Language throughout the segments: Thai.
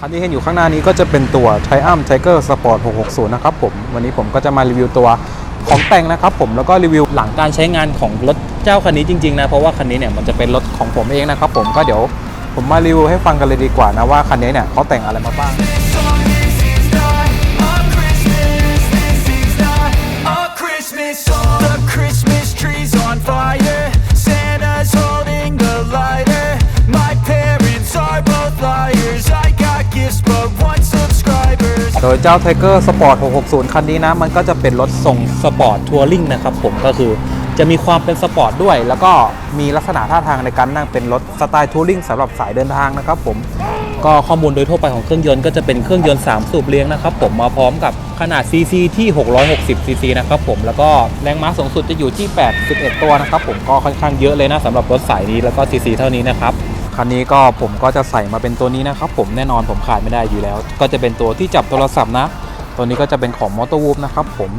คันที่เห็นอยู่ข้างหน้านี้ก็จะเป็นตัว Triumph Tiger Sport 660 นะครับผม วันนี้ผมก็จะมารีวิวตัวของแต่งนะครับผมแล้วก็รีวิวหลังการใช้งานของรถเจ้าคันนี้จริงๆนะ เพราะว่าคันนี้เนี่ยมันจะเป็นรถของผมเองนะครับผมก็เดี๋ยวผมมารีวิวให้ฟังกันเลยดีกว่านะว่าคันนี้เนี่ยเขาแต่งอะไรมาบ้าง So ดยเจ้า Tiger Sport 660 คันนี้นะ มันก็จะเป็นรถทรงสปอร์ตทัวริงนะครับผมก็คือจะมีความเป็นสปอร์ตด้วย แล้วก็มีลักษณะท่าทางในการนั่งเป็นรถสไตล์ทัวริงสำหรับสายเดินทางนะครับผมก็ข้อมูลโดยทั่วไปของเครื่องยนต์ก็จะเป็นเครื่องยนต์ 3 สูบเลี้ยงนะครับผมมาพร้อมกับขนาด CC ที่ 660 cc นะครับผมแล้วก็แรงม้าสูงสุดจะอยู่ที่ 81 ตัวนะครับผมก็ค่อนข้างเยอะเลยนะสำหรับรถสายนี้แล้วก็ CC เท่านี้นะครับ คันนี้ก็ผมก็จะใส่มาเป็นตัวนี้นะครับ ผมแน่นอนผมขาดไม่ได้อยู่แล้ว ก็จะเป็นตัวที่จับโทรศัพท์นะ ตัวนี้ก็จะเป็นของ m o t o w o o p นะครับผม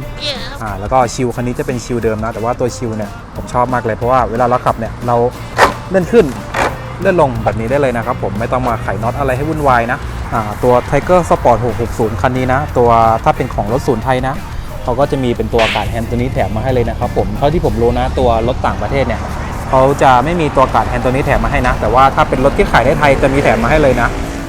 อ่าแล้วก็ชิลคันนี้จะเป็นชิลเดิมนะ แต่ว่าตัวชิลเนี่ยผมชอบมากเลยเพราะว่าเวลาเราขับเนี่ยเราเลื่อนขึ้นเลื่อนลงแบบนี้ได้เลยนะครับผมไม่ต้องมาไขน็อตอะไรให้วุ่นวายนะอ่าตัว Tiger Sport 660 คันนี้นะ ตัวถ้าเป็นของรถศูนย์ไทยนะเขาก็จะมีเป็นตัวการดแฮนด์ตัวนี้แถมมาให้เลยนะครับผมเท่าที่ผมรู้นะตัวรถต่างประเทศเนี่ย เขาจะไม่มีตัวการ์ดแฮนด์ตัวนี้แถมมาให้นะ แต่ว่าถ้าเป็นรถที่ขายในไทยจะมีแถมมาให้เลยนะ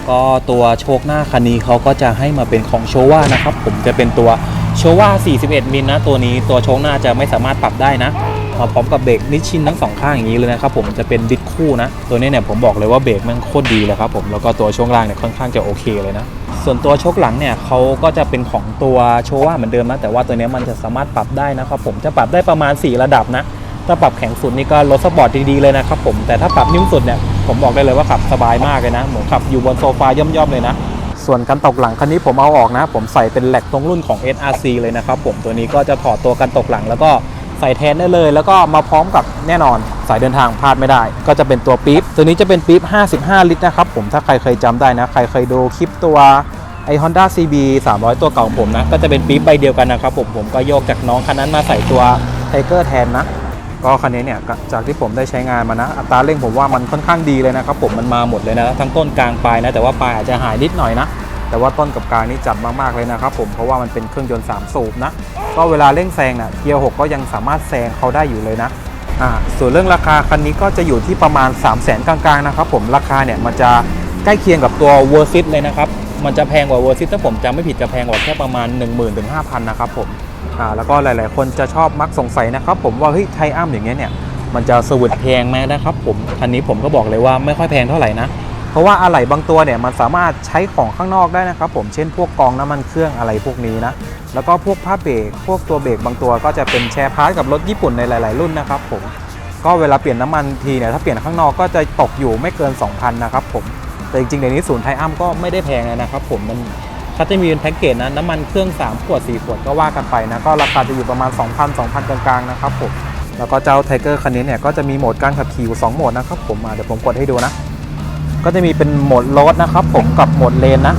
ก็ตัวโชคหน้าคันนี้เขาก็จะให้มาเป็นของโชว่านะครับ ผมจะเป็นตัวโชว่า 41 มิลนะตัวนี้ตัวโชคหน้าจะไม่สามารถปรับได้นะมาพร้อมกับเบรกนิชชินทั้งสองข้างอย่างนี้เลยนะครับผมจะเป็นดิสคู่นะ ตัวนี้เนี่ยผมบอกเลยว่าเบรกมันโคตรดีเลยครับผมแล้วก็ตัวช่วงล่างเนี่ยค่อนข้างจะโอเคเลยนะ ส่วนตัวโชคหลังเนี่ยเขาก็จะเป็นของตัวโชว่าเหมือนเดิมนะแต่ว่าตัวนี้มันจะสามารถปรับได้นะครับผมจะปรับได้ประมาณ 4 ระดับนะ ถ้าปรับแข็งสุดนี่ก็รถสปอร์ตดีๆเลยนะครับผมแต่ถ้าปรับนิ่มสุดเนี่ยผมบอกได้เลยว่าขับสบายมากเลยนะเหมือนขับอยู่บนโซฟาย่อมๆเลยนะส่วนกันตกหลังคันนี้ผมเอาออกนะ ผมใส่เป็นแหลกตรงรุ่นของ SRC เลยนะครับผมตัวนี้ก็จะถอดตัวกันตกหลัง แล้วก็ใส่แทนได้เลย แล้วก็มาพร้อมกับแน่นอนสายเดินทางพลาดไม่ได้ ก็จะเป็นตัวปี๊บตัวนี้จะเป็นปี๊บ 55 ลิตรนะครับผมถ้าใครเคยจำได้นะ ใครเคยดูคลิปตัวไอ Honda CB 300 ตัวเก่าของผมนะ ก็จะเป็นปี๊บใบเดียวกันนะครับผมผมก็โยกจากน้องคันนั้นมาใส่ตัวไทเกอร์แทนนะ ก็คันนี้เนี่ยจากที่ผมได้ใช้งานมานะ อัตราเร่งผมว่ามันค่อนข้างดีเลยนะครับผมมันมาหมดเลยนะ ทั้งต้นกลางปลายนะแต่ว่าปลายอาจจะหายนิดหน่อยนะ แต่ว่าต้นกับกลางนี่จัดมากๆเลยนะครับผมเพราะว่ามันเป็นเครื่องยนต์3สูบนะก็เวลาเร่งแซงน่ะเกียร์6ก็ยังสามารถแซงเขาได้อยู่เลยนะอ่าส่วนเรื่องราคาคันนี้ก็จะอยู่ที่ประมาณ 3 0 0 0 0 0กลางๆนะครับผมราคาเนี่ยมันจะใกล้เคียงกับตัว w o r s i t เลยนะครับมันจะแพงกว่า w o r s i t ถ้าผมจำไม่ผิดจะแพงกว่าแค่ประมาณ 1 0 0 0 0ถึง5,000 นะครับผม อ่าแล้วก็หลาย ๆ คนจะชอบมักสงสัยนะครับ ผมว่าเฮ้ยไทอัมอย่างเงี้ยเนี่ยมันจะสวิตแพงไหมนะครับ ผมคันนี้ผมก็บอกเลยว่าไม่ค่อยแพงเท่าไหร่นะเพราะว่าอะไหล่บางตัวเนี่ยมันสามารถใช้ของข้างนอกได้นะครับ ผมเช่นพวกกองน้ำมันเครื่องอะไรพวกนี้นะแล้วก็พวกผ้าเบรกพวกตัวเบรกบางตัวก็จะเป็นแชร์พาร์ทกับรถญี่ปุ่นในหลาย ๆ รุ่นนะครับ ผมก็เวลาเปลี่ยนน้ำมันทีเนี่ยถ้าเปลี่ยนข้างนอกก็จะตกอยู่ไม่เกิน 2,000 นะครับผมแต่จริงๆเดี๋ยวนี้ศูนย์ไทอัมก็ไม่ได้แพงเลยนะครับ ผมมัน เขาจะมีเป็นแพ็กเกจนะน้ำมันเครื่อง 3 ขวด 4 ขวดก็ว่ากันไปนะ ก็ราคาจะอยู่ประมาณ 2,000 2,000 กลางๆนะครับผมแล้วก็เจ้าไทเกอร์คันนี้เนี่ยก็จะมีโหมดการขับขี่อยู่2โหมดนะครับผมเดี๋ยวผมกดให้ดูนะ ก็จะมีเป็นโหมดรดนะครับผมกับโหมดเลนนะ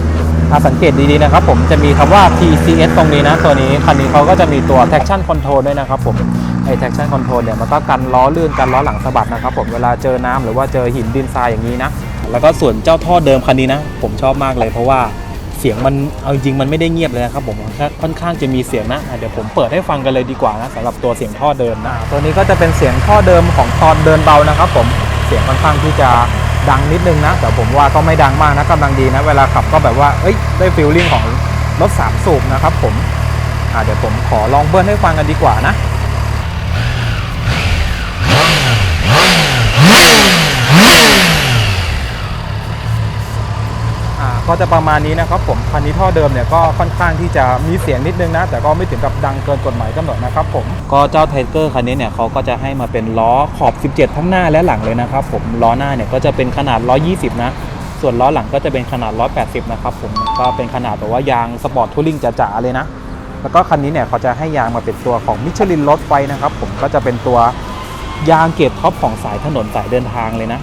ถ้าสังเกตดีๆนะครับผมจะมีคำว่า TCS ตรงนี้นะ ตัวนี้คันนี้เขาก็จะมีตัว traction control ด้วยนะครับผมไอ้ traction control เนี่ยมันก็กันล้อลื่นกันล้อหลังสะบัดนะครับผมเวลาเจอน้ำหรือว่าเจอหินดินทรายอย่างนี้นะแล้วก็ส่วนเจ้าท่อเดิมคันนี้นะ ผมชอบมากเลยเพราะว่า เสียงมันเอาจริงมันไม่ได้เงียบเลยนะครับผมค่อนข้างจะมีเสียงนะะเดี๋ยวผมเปิดให้ฟังกันเลยดีกว่านะสำหรับตัวเสียงท่อเดิมนะตัวนี้ก็จะเป็นเสียงท่อเดิมของตอนเดินเบานะครับ ผมเสียงค่อนข้างที่จะดังนิดนึงนะแต่ผมว่าก็ไม่ดังมากนะกำลังดีนะเวลาขับก็แบบว่าเอ้ยได้ฟีลลิ่งของรถสามสูบนะครับผมเดี๋ยวผมขอลองเบิ้ลให้ฟังกันดีกว่านะ อ่า ก็จะประมาณนี้นะครับผมคันนี้ท่อเดิมเนี่ยก็ค่อนข้างที่จะมีเสียงนิดนึงนะแต่ก็ไม่ถึงกับดังเกินกฎหมายกำหนดนะครับผมก็เจ้าไทเกอร์คันนี้เนี่ยเขาก็จะให้มาเป็นล้อขอบ 17 ทั้งหน้าและหลังเลยนะครับผมล้อหน้าเนี่ยก็จะเป็นขนาด 120 นะส่วนล้อหลังก็จะเป็นขนาด 180 นะครับผมก็เป็นขนาดแบบว่ายางสปอร์ตทัวริงจ๋าๆเลยนะ แล้วก็คันนี้เนี่ยเขาจะให้ยางมาเป็นตัวของมิชลินรถไฟนะครับผมก็จะเป็นตัวยางเกรดท็อปของสายถนนสายเดินทางเลยนะ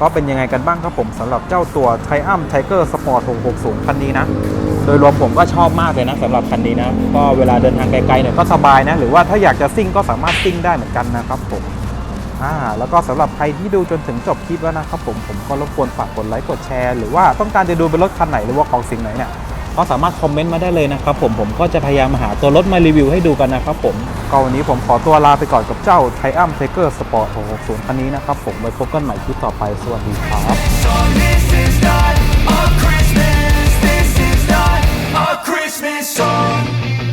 ก็เป็นยังไงกันบ้างครับผมสำหรับเจ้าตัว Triumph Tiger Sport 660 คันนี้นะ โดยรวมผมก็ชอบมากเลยนะสำหรับคันนี้นะ ก็เวลาเดินทางไกลๆเนี่ยก็สบายนะ หรือว่าถ้าอยากจะซิ่งก็สามารถซิ่งได้เหมือนกันนะครับผมอ่าแล้วก็สำหรับใครที่ดูจนถึงจบคลิปแล้วนะครับผมผมก็รบกวนฝากกดไลค์กดแชร์หรือว่าต้องการจะดูเป็นรถคันไหนหรือว่าของสิ่งไหนเนี่ย ก็สามารถคอมเมนต์มาได้เลยนะครับผมผมก็จะพยายามหาตัวรถมารีวิวให้ดูกันนะครับผมก็วันนี้ผมขอตัวลาไปก่อนกับเจ้า Triumph Tiger Sport 660 คันนี้นะครับผมไว้พบกันใหม่คลิปต่อไปสวัสดีครับ Christmas song.